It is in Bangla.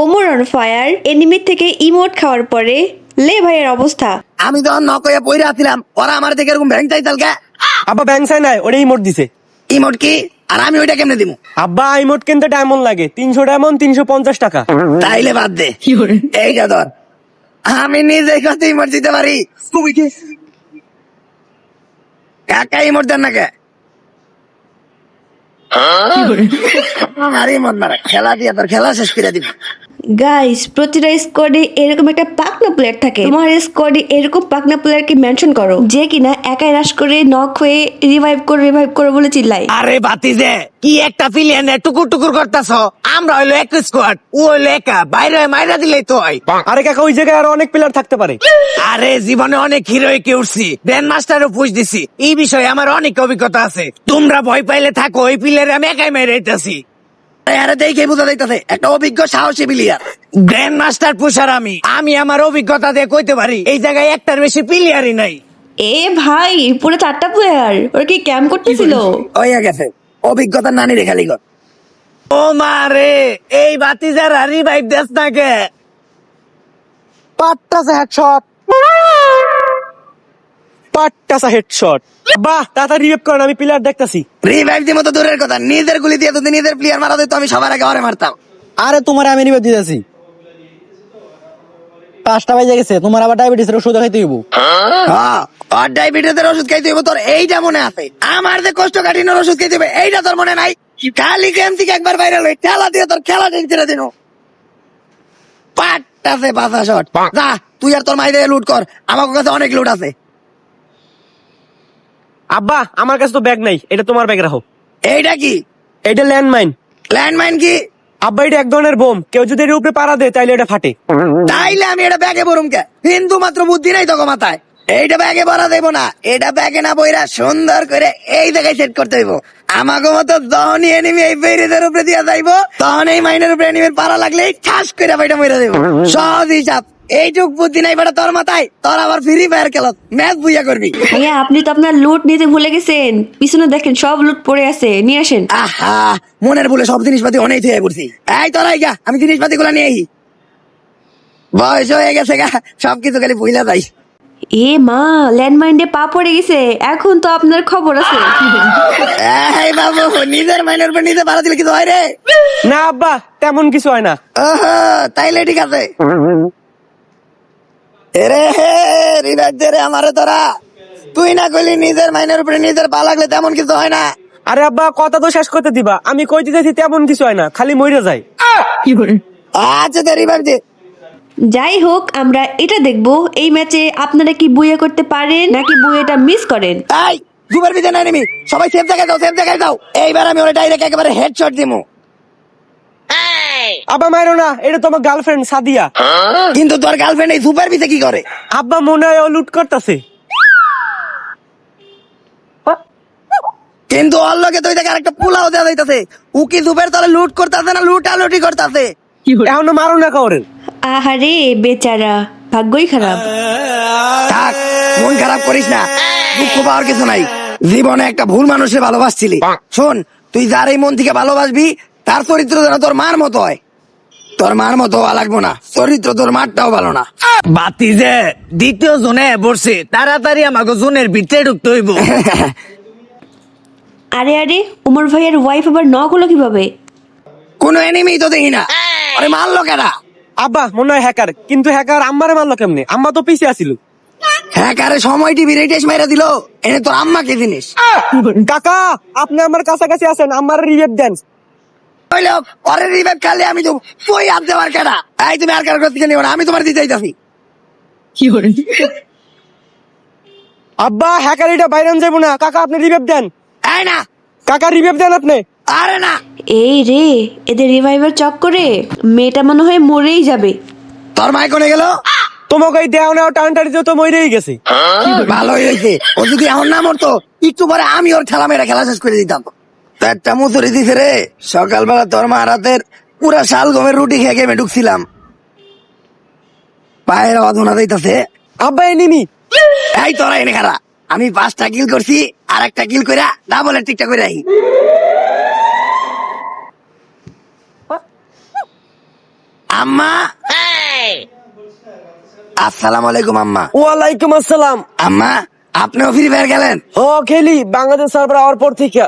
ওমর অন ফায়ার এনিমি থেকে ইমোট খাওয়ার পরে লে ভাইয়ের অবস্থা। আমি তখন নকয়া পইরা আছিলাম ওরা আমার থেকে এরকম ভ্যাং চাইতাল কে আব্বা ব্যাংক সাই নাই ওটা ইমোট দিছে। ইমোট কি? আর আমি ওইটা কেমনে দিমু? আব্বা ইমোট কিনতে ডায়মন্ড লাগে তিনশো ডায়মন্ড তিনশো পঞ্চাশ টাকা। তাইলে বাদ দে। এই এইটা ধর। আমি নিজে কত ইমোট দিতে পারি? কাকা ইমোট দেন না কে? আর ইমোট মারা। খেলা দিয়ে তোর খেলা শেষ করে দিব। গাইস প্রতিটা স্কোয়াডে এরকম একটা পাকনা প্লেয়ার থাকে। তোমার স্কোয়াডে এরকম পাকনা প্লেয়ারকে মেনশন করো যে কিনা একাই রাশ করে নক হয়ে রিভাইভ করে রিভাইভ করে বলে চিল্লাই আরে বাতি যে কি একটা প্লেয়ার টুকুর টুকুর করতেছ? আমরা হইল এক স্কোয়াড ও হইল একা বাইরে হয়ে মাইরা দিলেই তো হয়। আরে কাকা ওই জায়গায় আরও অনেক প্লেয়ার থাকতে পারে। আরে জীবনে অনেক হিরোই কে উঠছি গ্র্যান্ড মাস্টারও পুষ দিছি। এই বিষয়ে আমার অনেক অভিজ্ঞতা আছে। তোমরা ভয় পাইলে থাকো ওই প্লেয়ারে আমি একাই মেরে দিতেছি। আরে দেখে বোঝা যাইতেছে। একটা অভিজ্ঞ সাহসী প্লেয়ার গ্র্যান্ড মাস্টার পুষার আমি। আমি আমার অভিজ্ঞতা দিয়ে কইতে পারি এই জায়গায় একটার বেশি প্লেয়ারই নাই। এ ভাই পুরো চারটা প্লেয়ার ওরা কি ক্যাম্প করতেছিল? গেছে। অভিজ্ঞতা নানি রে খালি ও মারে এই বাতি যারা রিভাইভ দেস না কে? পাট্টাসা হেডশট পাট্টাসা হেডশট বাহ তাড়াতাড়ি রিভেভ করেন আমি প্লেয়ার দেখতাছি। রিভাইভ দূরের কথা। নিজের গুলি দিয়ে যদি নিজের প্লেয়ার মারা দিত আমি সবার আগে ওরে মারতাম। আরে তোমার আমি নিবে দিতেছি। পাঁচটা বাজে গেছে তোমার আবার ডায়াবেটিসের ওষুধ খাইতে হইব। হ্যাঁ, আর ডায়াবেটিসের ওষুধ খাইতে হইব তোর এইটা মনে আছে। আমার যে কষ্ট কাঠিনের ওষুধ খাইতে হবে এইটা তোর মনে নাই। খালি গেম থেকে একবার বাইরে লই খেলা দিয়ে তোর খেলা টেনে দিন। পাট্টাছে বাসা শট যা তুই আর তোর মাইদের লুট কর। আমার কাছে অনেক লুট আছে। আব্বা আমার কাছে তো ব্যাগ নাই। এটা তোমার ব্যাগ রাখো। এইটা কি? এটা ল্যান্ডমাইন ল্যান্ডমাইন কি? আব্বা এটা এক ধরনের বোম। কেউ যদি এর উপরে পাড়া দেয় তাইলে এটা ফাটে। তাইলে আমি এটা ব্যাগে ভরুম কে? হিন্দু মাত্র বুদ্ধি নাই তোকে মাথায়। এইটা ব্যাগে ভরা দেবো না। এটা ব্যাগে না বইরা সুন্দর করে এই জায়গায় সেট করতে হইব। আমাকে মতো যখনই এনিমি এই বেরিদের উপরে দিয়া যাইবো। তখন এই মাইনের উপরে এনিমির পারা লাগলে ঠাস করে বাইটা মরে দেবো। সহজ হিসাব। এইটুক বুদ্ধি নাই বেটা তোর মাথায়। তোর আবার ফ্রি ফায়ার খেলত। ম্যাচ বুইয়া করবি। ভাইয়া আপনি তো আপনার লুট নিতে ভুলে গেছেন। পিছনে দেখেন সব লুট পড়ে আছে। নিয়ে আসেন। আহা মনের বলে সব জিনিসপাতি অনেক থেকে পড়ছি। এই তোরাই গা আমি জিনিসপাতি গুলা নিয়ে আই। বয়স হয়ে গেছে গা সবকিছু খালি ভুইলা যাই। এ মা ল্যান্ডমাইন্ডে পা পড়ে গেছে। এখন তো আপনার খবর আছে। এই বাবু নিজের মাইনের উপর নিজে ভাড়া দিলে কিছু হয় রে? না আব্বা তেমন কিছু হয় না। ওহো, তাইলে ঠিক আছে। এরে রিভাইভ দে রে আমারে তোরা। তুই না কইলি নিজের মাইনের উপরে নিজের পা লাগলে তেমন কিছু হয় না। আরে আব্বা কথা তো শেষ করতে দিবা। আমি কই দিতেছি তেমন কিছু হয় না খালি মরে যায় আচ্ছা দে রিভাইভ দে যাই হোক আমরা এটা দেখব। এই ম্যাচে আপনারা কি বুয়ে করতে পারেন নাকি বুয়েটা মিস করেন? তাই দুবার বিদে নাই নেমি। সবাই সেফ জায়গায় যাও সেফ জায়গায় যাও। এইবার আমি ওরে ডাইরেক্ট একেবারে হেডশট দিমু। আব্বা মাইরো না এটা তোমার গার্লফ্রেন্ড সাদিয়া। কিন্তু তোর গার্লফ্রেন্ড এই সুপার বিতে কি করে? আব্বা মনে হয় ও লুট করতেছে। কিন্তু ওর লগে তুই দেখে আরেকটা পোলাও দেওয়া যাইতাছে। উকি সুপের তলে লুট করতেছে না লুটালুটি করতেছে? এখনও মারো না কাউরের আহারে বেচারা। ভাগ্যই খারাপ। থাক মন খারাপ করিস না। দুঃখ পাওয়ার কিছু নাই। জীবনে একটা ভুল মানুষে ভালোবাসছিলি। শোন তুই যার এই মন থেকে ভালোবাসবি তার চরিত্র যেন তোর মার মতো হয়। তোর মার মতো লাগবো না। চরিত্র তোর মারটাও ভালো না। বাতি যে দ্বিতীয় জোনে বসছে তাড়াতাড়ি আমাকে জোনের ভিতরে ঢুকতে হইব। আরে আরে উমর ভাইয়ের ওয়াইফ আবার নক হলো কীভাবে? কোন এনিমি তো দেখি না। আরে মারলো কেনা আব্বা মনে হয় হ্যাকার কিন্তু হ্যাকার আম্মারে মারলো কেমনে? আম্মা তো পিছিয়ে আসিল হ্যাঁ কারে সময় টিভি রেটেস মেরে দিল। এনে তোর আম্মাকে জিনিস? কাকা আপনি আমার কাছাকাছি আছেন। আমার রিভেট দেন হইল খালি আমি তো দেওয়ার কেনা এই তুমি আর কাছ থেকে নিও না আমি তোমার দিতে চাইতাছি আব্বা হ্যাকার এটা বাইরে যাব না। কাকা আপনি দেন। এই না। কাকা দেন আপনি। আরে না। এই রে এদের রিভাইভার চক্করে মেয়েটা মনে হয় মরেই যাবে। তোর মাই কোনে গেল? তোমাকে এই দেওয়া নেওয়া টানটারি দিয়ে তো মরেই গেছে। ভালোই হয়েছে। ও যদি এমন না মরতো একটু পরে আমি ওর খেলা মেয়েরা খেলা শেষ করে দিতাম। মুসুরি দিছে রে। সকালবেলা তোর মা রাতের পুরা শাল গমের রুটি খেয়ে গেমে ঢুকছিলাম। পায়ের আওয়াজ শোনা যাইতাছে। আব্বা এনিমি এই তোরা এনে খারা। আমি পাঁচটা কিল করছি আর একটা কিল করে ডাবলের টিকটা করে আই আম্মা। আসসালামু আলাইকুম আম্মা। ওয়ালাইকুম আসসালাম। আম্মা আপনিও ফ্রি ফায়ার গেলেন ও খেলি। বাংলাদেশ সার্ভার হওয়ার পর থেকে।